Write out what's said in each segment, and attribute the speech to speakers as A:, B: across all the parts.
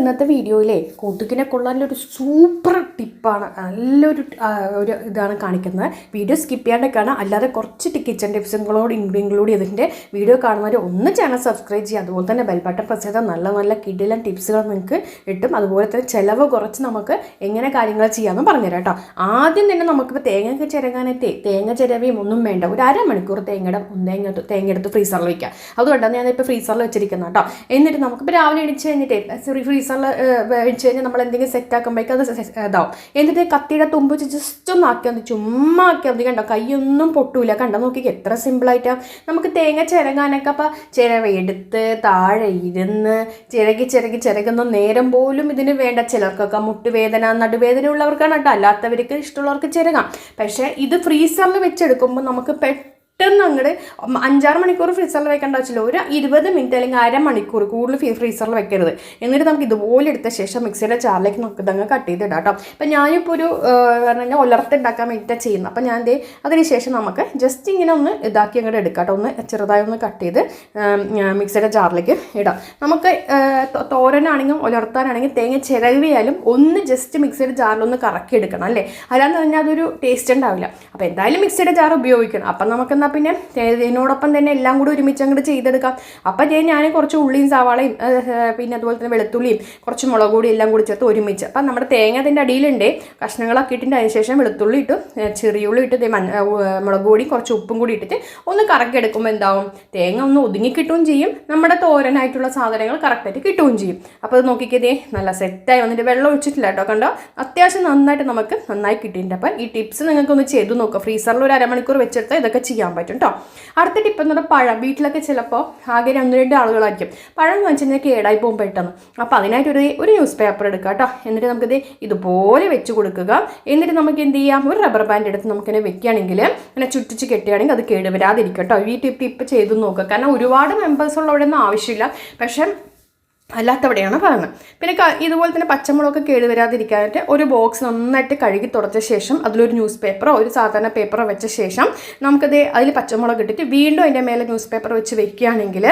A: ഇന്നത്തെ വീഡിയോയിലെ കൊതുകിനെ ഒരു സൂപ്പർ ടിപ്പാണ് നല്ലൊരു ഒരു ഇതാണ് കാണിക്കുന്നത്. വീഡിയോ സ്കിപ്പ് ചെയ്യാണ്ട് കാണാം അല്ലാതെ കുറച്ച് കിച്ചൺ ടിപ്സുകളോട് ഇൻക്ലൂഡ് ചെയ്തിട്ടുണ്ട് വീഡിയോ കാണുന്നവർ ഒന്ന് ചാനൽ സബ്സ്ക്രൈബ് ചെയ്യുക. അതുപോലെ തന്നെ ബെൽബട്ടൺ പ്രസ് ചെയ്താൽ നല്ല നല്ല കിടിലൻ ടിപ്സുകൾ നിങ്ങൾക്ക് കിട്ടും. അതുപോലെ തന്നെ ചിലവ് കുറച്ച് നമുക്ക് എങ്ങനെ കാര്യങ്ങൾ ചെയ്യാമെന്ന് പറഞ്ഞുതരാം കേട്ടോ. ആദ്യം തന്നെ നമുക്കിപ്പോൾ തേങ്ങ ചിരകാനത്തെ തേങ്ങ ചിരവിയും ഒന്നും വേണ്ട. ഒരു അരമണിക്കൂർ തേങ്ങയുടെ തേങ്ങ തേങ്ങ എടുത്ത് ഫ്രീസറിൽ വയ്ക്കുക അതുകൊണ്ടാണ് ഞാനിപ്പോൾ ഫ്രീസറിൽ വെച്ചിരിക്കുന്നത് കേട്ടോ. എന്നിട്ട് നമുക്കിപ്പോൾ രാവിലെ എണിച്ച് കഴിഞ്ഞിട്ട് ഫ്രീസറിൽ വെച്ച് കഴിഞ്ഞാൽ നമ്മൾ എന്തെങ്കിലും സെറ്റ് ആക്കുമ്പോഴേക്കും അത് ഇതാവും. എന്നിട്ട് കത്തിയുടെ തുമ്പ് ജസ്റ്റ് ഒന്ന് ആക്കിയാൽ മതി. ചുമ്മാ ആക്കിയാൽ മതി കണ്ടോ? കൈയൊന്നും പൊട്ടൂല. കണ്ടോ? നോക്കി എത്ര സിമ്പിളായിട്ടാണ് നമുക്ക് തേങ്ങ ചിരകാനൊക്കെ അപ്പോൾ ചിരവെടുത്ത് താഴെ ഇരുന്ന് ചിരകി ചിരകി ചിരകുന്ന നേരം പോലും ഇതിന് വേണ്ട. ചിലർക്കൊക്കെ മുട്ടുവേദന നടുവേദന ഉള്ളവർക്കാണ് കേട്ടോ. അല്ലാത്തവർക്ക് ഇഷ്ടമുള്ളവർക്ക് ചിരകാം. പക്ഷേ ഇത് ഫ്രീസറിൽ വെച്ചെടുക്കുമ്പോൾ നമുക്ക് പെട്ടെന്ന് പെട്ടെന്ന് അങ്ങോട്ട് അഞ്ചാറ് മണിക്കൂർ ഫ്രീസറിൽ വെക്കേണ്ട ആവശ്യമില്ല. ഒരു ഇരുപത് മിനിറ്റ് അല്ലെങ്കിൽ അരമണിക്കൂർ കൂടുതൽ ഫ്രീസറിൽ വെക്കരുത്. എന്നിട്ട് നമുക്ക് ഇതുപോലെ എടുത്ത ശേഷം മിക്സിയുടെ ചാറിലേക്ക് നമുക്ക് ഇതങ്ങ് കട്ട് ചെയ്തിടാം കേട്ടോ അപ്പം ഞാനിപ്പോൾ ഒരു പറഞ്ഞു കഴിഞ്ഞാൽ ഉലർത്തുണ്ടാക്കാൻ വേണ്ടിയിട്ടാണ് ചെയ്യുന്നത്. അപ്പം ഞാൻ അതിന് ശേഷം നമുക്ക് ജസ്റ്റ് ഇങ്ങനെ ഒന്ന് ഇതാക്കി അങ്ങോട്ട് എടുക്കാം കേട്ടോ ഒന്ന് ചെറുതായി ഒന്ന് കട്ട് ചെയ്ത് മിക്സിയുടെ ചാറിലേക്ക് ഇടാം. നമുക്ക് തോരനാണെങ്കിലും ഉലർത്താനാണെങ്കിലും തേങ്ങ ചിരവിയാലും ഒന്ന് ജസ്റ്റ് മിക്സിയുടെ ജാറിലൊന്ന് കറക്കി എടുക്കണം അല്ലേ? അല്ലാന്ന് പറഞ്ഞാൽ അതൊരു ടേസ്റ്റ് ഉണ്ടാവില്ല. അപ്പോൾ എന്തായാലും മിക്സിയുടെ ജാർ ഉപയോഗിക്കണം. അപ്പം നമുക്ക് എന്നാൽ പിന്നെ ഇതിനോടൊപ്പം തന്നെ എല്ലാം കൂടി ഒരുമിച്ച് അങ്ങോട്ട് ചെയ്തെടുക്കാം. അപ്പം ഞാൻ ഞാൻ കുറച്ച് ഉള്ളിയും സവാളയും പിന്നെ അതുപോലെ തന്നെ വെളുത്തുള്ളിയും കുറച്ച് മുളക് പൊടി എല്ലാം കൂടി ചേർത്ത് ഒരുമിച്ച്. അപ്പം നമ്മുടെ തേങ്ങ അതിന്റെ അടിയിലുണ്ട്. കഷ്ണങ്ങളൊക്കെ ഇട്ടിട്ട് അതിന് ശേഷം വെളുത്തുള്ളി ഇട്ട് ചെറിയ ചെറിയുള്ളി ഇട്ട് മുളക് പൊടിയും കുറച്ച് ഉപ്പും കൂടി ഇട്ടിട്ട് ഒന്ന് കറക്കിയെടുക്കുമ്പോൾ എന്താവും? തേങ്ങ ഒന്ന് ഒതുങ്ങി ചെയ്യും. നമ്മുടെ തോരനായിട്ടുള്ള സാധനങ്ങൾ കറക്റ്റായിട്ട് കിട്ടുകയും ചെയ്യും. അപ്പോൾ അത് നോക്കിക്കതേ നല്ല സെറ്റായി വന്നിട്ട് വെള്ളം ഒഴിച്ചിട്ടില്ല കേട്ടോ കണ്ടോ? അത്യാവശ്യം നന്നായിട്ട് നമുക്ക് നന്നായി കിട്ടിയിട്ടുണ്ട്. അപ്പം ഈ ടിപ്സ് നിങ്ങൾക്കൊന്ന് ചെയ്തു നോക്കുക ഫ്രീസറിൽ ഒരു അരമണിക്കൂർ വെച്ചെടുത്താൽ ഇതൊക്കെ ചെയ്യാൻ പറ്റും കേട്ടോ അടുത്ത ടിപ്പ് എന്ന് പറഞ്ഞാൽ പഴം. വീട്ടിലൊക്കെ ചിലപ്പോൾ ആകെ ഒന്ന് രണ്ട് ആളുകളായിരിക്കും. പഴം എന്ന് വെച്ച് കഴിഞ്ഞാൽ കേടായി പോകും പെട്ടെന്ന്. അപ്പോൾ അതിനായിട്ട് ഒരു ഒരു ന്യൂസ് പേപ്പർ എടുക്കുക കേട്ടോ എന്നിട്ട് നമുക്കിത് ഇതുപോലെ വെച്ച് കൊടുക്കുക. എന്നിട്ട് നമുക്ക് എന്ത് ചെയ്യാം? ഒരു റബ്ബർ ബാൻഡ് എടുത്ത് നമുക്കിങ്ങനെ വെക്കുകയാണെങ്കിൽ ഇങ്ങനെ ചുറ്റിച്ച് കെട്ടുകയാണെങ്കിൽ അത് കേടുവരാതിരിക്കും കേട്ടോ ഈ ടിപ്പ് ടിപ്പ് ചെയ്ത് നോക്കുക. കാരണം ഒരുപാട് മെമ്പേഴ്സ് ഉള്ളവിടെ ഒന്നും ആവശ്യമില്ല. പക്ഷേ അല്ലാത്തവിടെയാണ് പറയുന്നത് പിന്നെ ഇതുപോലെ തന്നെ പച്ചമുളകൊക്കെ കേടുവരാതിരിക്കാനായിട്ട് ഒരു ബോക്സ് നന്നായിട്ട് കഴുകി തുടച്ച ശേഷം അതിലൊരു ന്യൂസ് പേപ്പറോ ഒരു സാധാരണ പേപ്പറോ വെച്ച ശേഷം നമുക്കത് അതിൽ പച്ചമുളക് ഇട്ടിട്ട് വീണ്ടും അതിന്റെ മേലെ ന്യൂസ് പേപ്പർ വെച്ച് വെക്കുകയാണെങ്കിൽ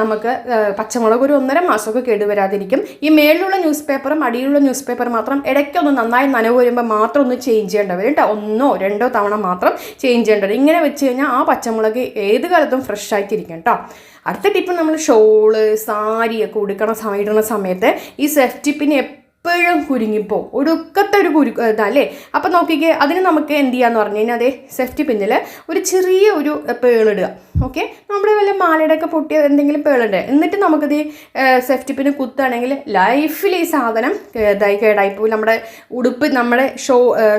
A: നമുക്ക് പച്ചമുളക് ഒരു ഒന്നര മാസമൊക്കെ കേടുവരാതിരിക്കും ഈ മേളിലുള്ള ന്യൂസ് പേപ്പറും അടിയിലുള്ള ന്യൂസ് പേപ്പർ മാത്രം ഇടയ്ക്കൊന്ന് നന്നായി നനവ് വരുമ്പോൾ മാത്രം ഒന്ന് ചേഞ്ച് ചെയ്യേണ്ട വരും കേട്ടോ. ഒന്നോ രണ്ടോ തവണ മാത്രം ചേഞ്ച് ചെയ്യേണ്ട വരും. ഇങ്ങനെ വെച്ച് കഴിഞ്ഞാൽ ആ പച്ചമുളക് ഏത് കാലത്തും ഫ്രഷ് ആയിട്ടിരിക്കും കേട്ടോ. അടുത്ത ടിപ്പ് നമ്മൾ ഷോൾ സാരിയൊക്കെ ഉടുക്കണ ഇടുന്ന സമയത്ത് ഈ സെഫ്റ്റി ടിപ്പിന് എപ്പോഴും കുരുങ്ങിപ്പോവും. ഒടുക്കത്തെ ഒരു കുരു ഇതല്ലേ? അപ്പം നോക്കിക്കേ അതിന് നമുക്ക് എന്ത് ചെയ്യാന്ന് പറഞ്ഞു കഴിഞ്ഞാൽ അതേ സേഫ്റ്റി പിന്നിൽ ഒരു ചെറിയ ഒരു പേളിടുക ഓക്കെ നമ്മുടെ വല്ല മാലയുടെ ഒക്കെ പൊട്ടിയ എന്തെങ്കിലും പേളുണ്ട്? എന്നിട്ട് നമുക്കിത് സേഫ്റ്റി പിന്നെ കുത്തുകയാണെങ്കിൽ ലൈഫിൽ ഈ സാധനം ഇതായി കേടായി പോയി നമ്മുടെ ഉടുപ്പ് നമ്മുടെ ഷോ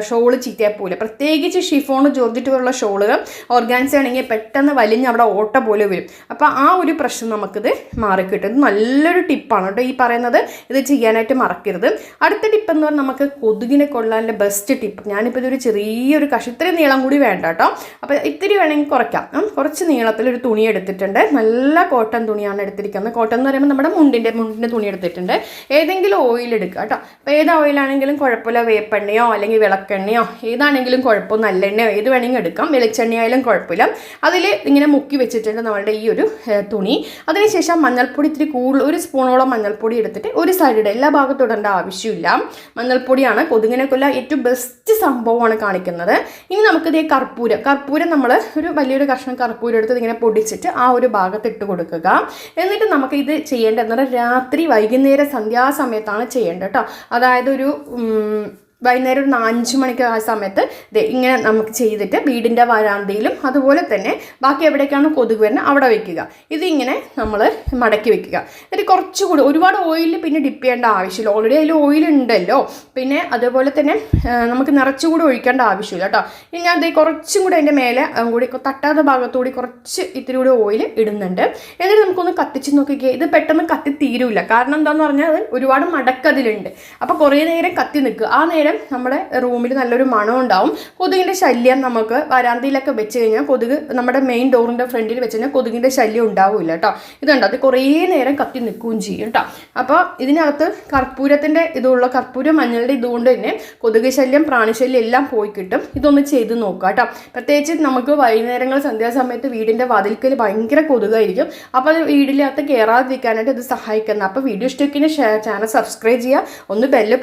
A: ഷോൾ ചീത്തയായി പോകില്ല പ്രത്യേകിച്ച് ഷിഫോൺ ജോർജിറ്റ് പോലുള്ള ഷോളുകൾ ഓർഗാൻസ് ആണെങ്കിൽ പെട്ടെന്ന് വലിഞ്ഞ് അവിടെ ഓട്ട പോലെ വരും. അപ്പോൾ ആ ഒരു പ്രശ്നം നമുക്കിത് മാറിക്കിട്ടും. ഇത് നല്ലൊരു ടിപ്പാണ് കേട്ടോ ഈ പറയുന്നത്. ഇത് ചെയ്യാനായിട്ട് മറക്കരുത്. അടുത്ത ടിപ്പ് എന്ന് പറഞ്ഞാൽ നമുക്ക് കൊതുകിനെ കൊള്ളാനുള്ള ബെസ്റ്റ് ടിപ്പ് ഞാനിപ്പോൾ ഇതൊരു ചെറിയൊരു കഷ ഇത്രയും നീളം കൂടി വേണ്ട കേട്ടോ. അപ്പോൾ ഇത്തിരി വേണമെങ്കിൽ കുറയ്ക്കാം. കുറച്ച് നീളത്തിൽ ഒരു തുണി എടുത്തിട്ടുണ്ട്. നല്ല കോട്ടൺ തുണിയാണ് എടുത്തിരിക്കുന്നത്. കോട്ടൺ എന്ന് പറയുമ്പോൾ നമ്മുടെ മുണ്ടിന്റെ മുണ്ടിന്റെ തുണി എടുത്തിട്ടുണ്ട്. ഏതെങ്കിലും ഓയിൽ എടുക്കുക കേട്ടോ. അപ്പോൾ ഏത് ഓയിലാണെങ്കിലും കുഴപ്പമില്ല. വേപ്പെണ്ണയോ അല്ലെങ്കിൽ വിളക്കെണ്ണയോ ഏതാണെങ്കിലും കുഴപ്പം നല്ലെണ്ണയോ ഏത് വേണമെങ്കിൽ എടുക്കാം. വെളിച്ചെണ്ണയായാലും കുഴപ്പമില്ല. അതിൽ ഇങ്ങനെ മുക്കി വെച്ചിട്ടുണ്ട് നമ്മളുടെ ഈ ഒരു തുണി. അതിനുശേഷം മഞ്ഞൾപ്പൊടി ഇത്തിരി കൂടുതൽ ഒരു സ്പൂണോളം മഞ്ഞൾപ്പൊടി എടുത്തിട്ട് ഒരു സൈഡിൽ എല്ലാ ഭാഗത്തും ഇടേണ്ട ആവശ്യമില്ല. മഞ്ഞൾപ്പൊടിയാണ് കൊതുകിനെ കൊല്ല ഏറ്റവും ബെസ്റ്റ് സംഭവമാണ് കാണിക്കുന്നത്. ഇനി നമുക്ക് ഇതേ കർപ്പൂരം. കർപ്പൂരം നമ്മൾ ഒരു വലിയൊരു കഷ്ണം കർപ്പൂരം എടുത്ത് ഇങ്ങനെ പൊടിച്ചിട്ട് ആ ഒരു ഭാഗത്ത് ഇട്ട് കൊടുക്കുക. എന്നിട്ട് നമുക്ക് ഇത് ചെയ്യേണ്ടത് രാത്രി വൈകുന്നേരം സന്ധ്യാസമയത്താണ് ചെയ്യേണ്ടത് കേട്ടോ അതായത് ഒരു വൈകുന്നേരം ഒരു അഞ്ച് മണിക്ക് ആ സമയത്ത് ഇങ്ങനെ നമുക്ക് ചെയ്തിട്ട് വീടിന്റെ വരാന്തയിലും അതുപോലെ തന്നെ ബാക്കി എവിടേക്കാണ് കൊതുക് വരുന്നത് അവിടെ വെക്കുക. ഇതിങ്ങനെ നമ്മൾ മടക്കി വെക്കുക. എന്നിട്ട് കുറച്ചുകൂടി ഒരുപാട് ഓയിലിൽ പിന്നെ ഡിപ്പ് ചെയ്യേണ്ട ആവശ്യമില്ല. ഓൾറെഡി അതിൽ ഓയിൽ ഉണ്ടല്ലോ. പിന്നെ അതുപോലെ തന്നെ നമുക്ക് നിറച്ചുകൂടി ഒഴിക്കേണ്ട ആവശ്യമില്ല കേട്ടോ ഇനി ഞാൻ ദേ കുറച്ചും കൂടി അതിന്റെ മേലെ കൂടി തട്ടാത്ത ഭാഗത്തുകൂടി കുറച്ച് ഇത്തിരി കൂടി ഓയിൽ ഇടുന്നുണ്ട്. എന്നിട്ട് നമുക്കൊന്ന് കത്തിച്ച് നോക്കിക്കുക ഇത് പെട്ടെന്ന് കത്തി തീരൂല. കാരണം എന്താണെന്ന് പറഞ്ഞാൽ അത് ഒരുപാട് മടക്കതിലുണ്ട്. അപ്പോൾ കുറേ നേരം കത്തി നിൽക്കുക. ആ നേരം നമ്മുടെ റൂമിൽ നല്ലൊരു മണം ഉണ്ടാവും. കൊതുകിന്റെ ശല്യം നമുക്ക് വരാന്തയിലൊക്കെ വെച്ച് കഴിഞ്ഞാൽ കൊതുക് നമ്മുടെ മെയിൻ ഡോറിന്റെ ഫ്രണ്ടിൽ വെച്ച് കഴിഞ്ഞാൽ കൊതുകിന്റെ ശല്യം ഉണ്ടാവില്ല കേട്ടോ. ഇതുണ്ട് അത് കുറേ നേരം കത്തി നിൽക്കുകയും ചെയ്യും കേട്ടോ. അപ്പോൾ ഇതിനകത്ത് കർപ്പൂരത്തിന്റെ ഇതുള്ള കർപ്പൂര മഞ്ഞളുടെ ഇതുകൊണ്ട് തന്നെ കൊതുക് ശല്യം പ്രാണിശല്യം എല്ലാം പോയി കിട്ടും. ഇതൊന്ന് ചെയ്ത് നോക്കുക കേട്ടോ. പ്രത്യേകിച്ച് നമുക്ക് വൈകുന്നേരങ്ങൾ സന്ധ്യാസമയത്ത് വീടിന്റെ വതിൽക്കൽ ഭയങ്കര കൊതുകായിരിക്കും. അപ്പോൾ അത് വീടിനകത്ത് കയറാതിരിക്കാനായിട്ട് ഇത് സഹായിക്കുന്നത് അപ്പോൾ വീഡിയോ ഇഷ്ടത്തിന് ചാനൽ സബ്സ്ക്രൈബ് ചെയ്യുക. ഒന്ന് ബെല്ല്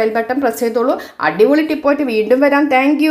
A: ബെൽ ബട്ടൺ പ്രസ് ചെയ്തോളൂ. അടിപൊളി ടിപ്പായിട്ട് വീണ്ടും വരാം. താങ്ക്